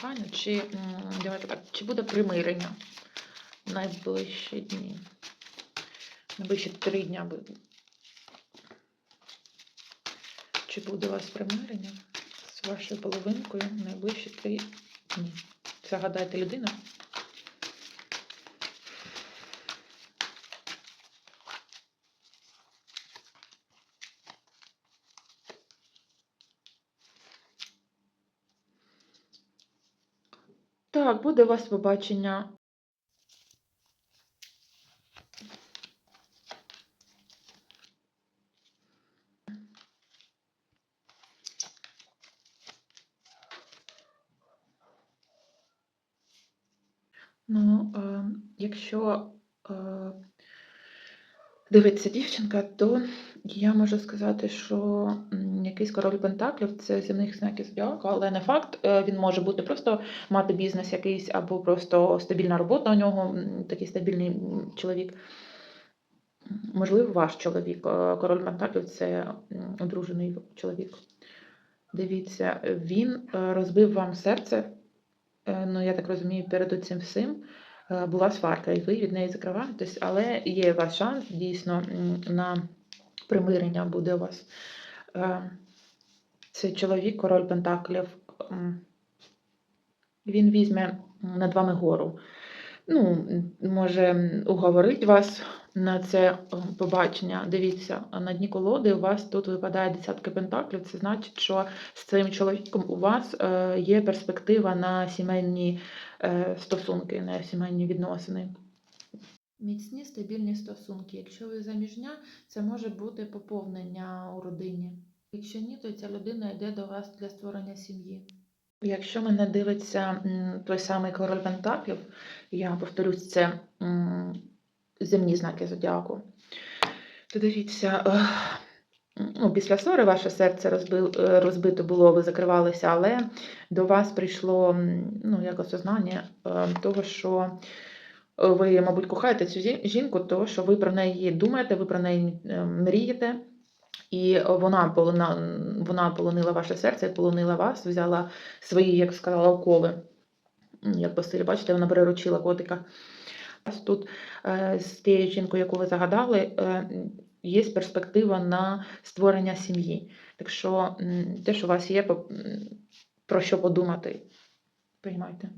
кохання, чи давайте так, чи буде примирення в найближчі дні? Найближчі три дня буде. Чи буде у вас примирення з вашою половинкою найближчі три дні? Загадайте людину. Так, буде у вас побачення. Ну, е, якщо е, дивиться дівчинка, то я можу сказати, що якийсь король Пентаклів це земних знаків зодіаку, але не факт. Е, Він може бути просто мати бізнес якийсь, або просто стабільна робота у нього, такий стабільний чоловік. Можливо, ваш чоловік. Е, Король Пентаклів це одружений чоловік. Дивіться, він е, розбив вам серце. Ну, я так розумію, перед цим всім була сварка, і ви від неї закриваєтесь, але є ваш шанс дійсно на примирення буде у вас. Це Цей чоловік, король Пентаклів, він візьме над вами гору. Ну, може уговорить вас на це е, побачення. Дивіться, на дні колоди у вас тут випадає десятка пентаклів. Це значить, що з цим чоловіком у вас е, є перспектива на сімейні е, стосунки, на сімейні відносини. Міцні стабільні стосунки. Якщо ви заміжня, це може бути поповнення у родині. Якщо ні, то ця людина йде до вас для створення сім'ї. Якщо мене дивиться той самий король Пентаклів, я повторюсь, це земні знаки зодіаку, то дивіться, ну, після ссори ваше серце розбив, е, розбито було, ви закривалися, але до вас прийшло ну, як осознання е, того, що е, ви, мабуть, кохаєте цю жінку, того, що ви про неї думаєте, ви про неї мрієте. І вона полона, вона полонила ваше серце, полонила вас, взяла свої, як сказала, окови. Як постилі, бачите, вона приручила котика. Тут е, з тією жінкою, яку ви загадали, е, є перспектива на створення сім'ї. Так що те, що у вас є, про що подумати, приймайте.